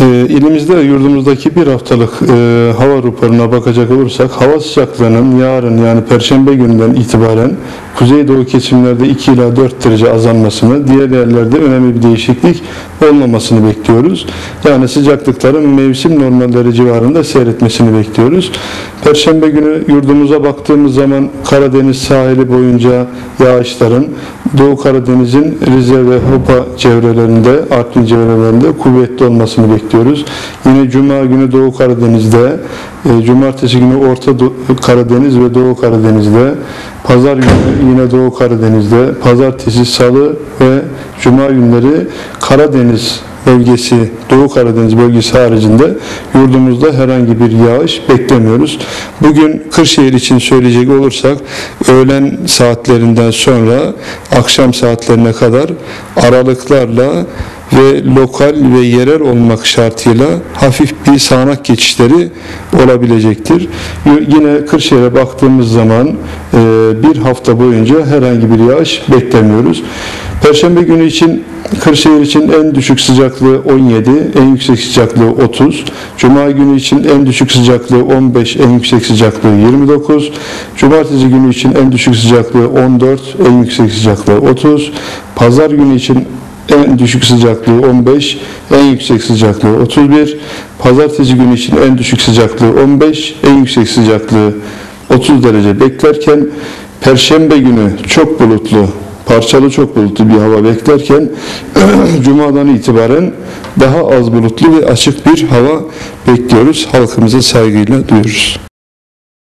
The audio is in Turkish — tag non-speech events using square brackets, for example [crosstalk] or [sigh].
Ee, ilimizde ve yurdumuzdaki bir haftalık e, hava raporuna bakacak olursak hava sıcaklığının yarın yani perşembe gününden itibaren kuzeydoğu kesimlerde 2 ila 4 derece azalmasını, diğer yerlerde önemli bir değişiklik olmamasını bekliyoruz. Yani sıcaklıkların mevsim normalleri civarında seyretmesini bekliyoruz. Perşembe günü yurdumuza baktığımız zaman Karadeniz sahili boyunca yağışların Doğu Karadeniz'in Rize ve Hopa çevrelerinde, Artvin çevrelerinde kuvvetli olmasını bekliyoruz. Yine Cuma günü Doğu Karadeniz'de, e, Cumartesi günü Orta Karadeniz ve Doğu Karadeniz'de, Pazar günü yine Doğu Karadeniz'de, Pazartesi, Salı ve Cuma günleri Karadeniz bölgesi, Doğu Karadeniz bölgesi haricinde yurdumuzda herhangi bir yağış beklemiyoruz. Bugün Kırşehir için söyleyecek olursak öğlen saatlerinden sonra akşam saatlerine kadar aralıklarla ve lokal ve yerel olmak şartıyla hafif bir sağanak geçişleri olabilecektir. Yine Kırşehir'e baktığımız zaman e, bir hafta boyunca herhangi bir yağış beklemiyoruz. Perşembe günü için Kırşehir için en düşük sıcaklığı 17, en yüksek sıcaklığı 30. Cuma günü için en düşük sıcaklığı 15, en yüksek sıcaklığı 29. Cumartesi günü için en düşük sıcaklığı 14, en yüksek sıcaklığı 30. Pazar günü için en düşük sıcaklığı 15, en yüksek sıcaklığı 31. Pazartesi günü için en düşük sıcaklığı 15, en yüksek sıcaklığı 30 derece beklerken Perşembe günü çok bulutlu, parçalı çok bulutlu bir hava beklerken [clears throat] Cuma'dan itibaren daha az bulutlu ve açık bir hava bekliyoruz. Halkımıza saygıyla duyuruz.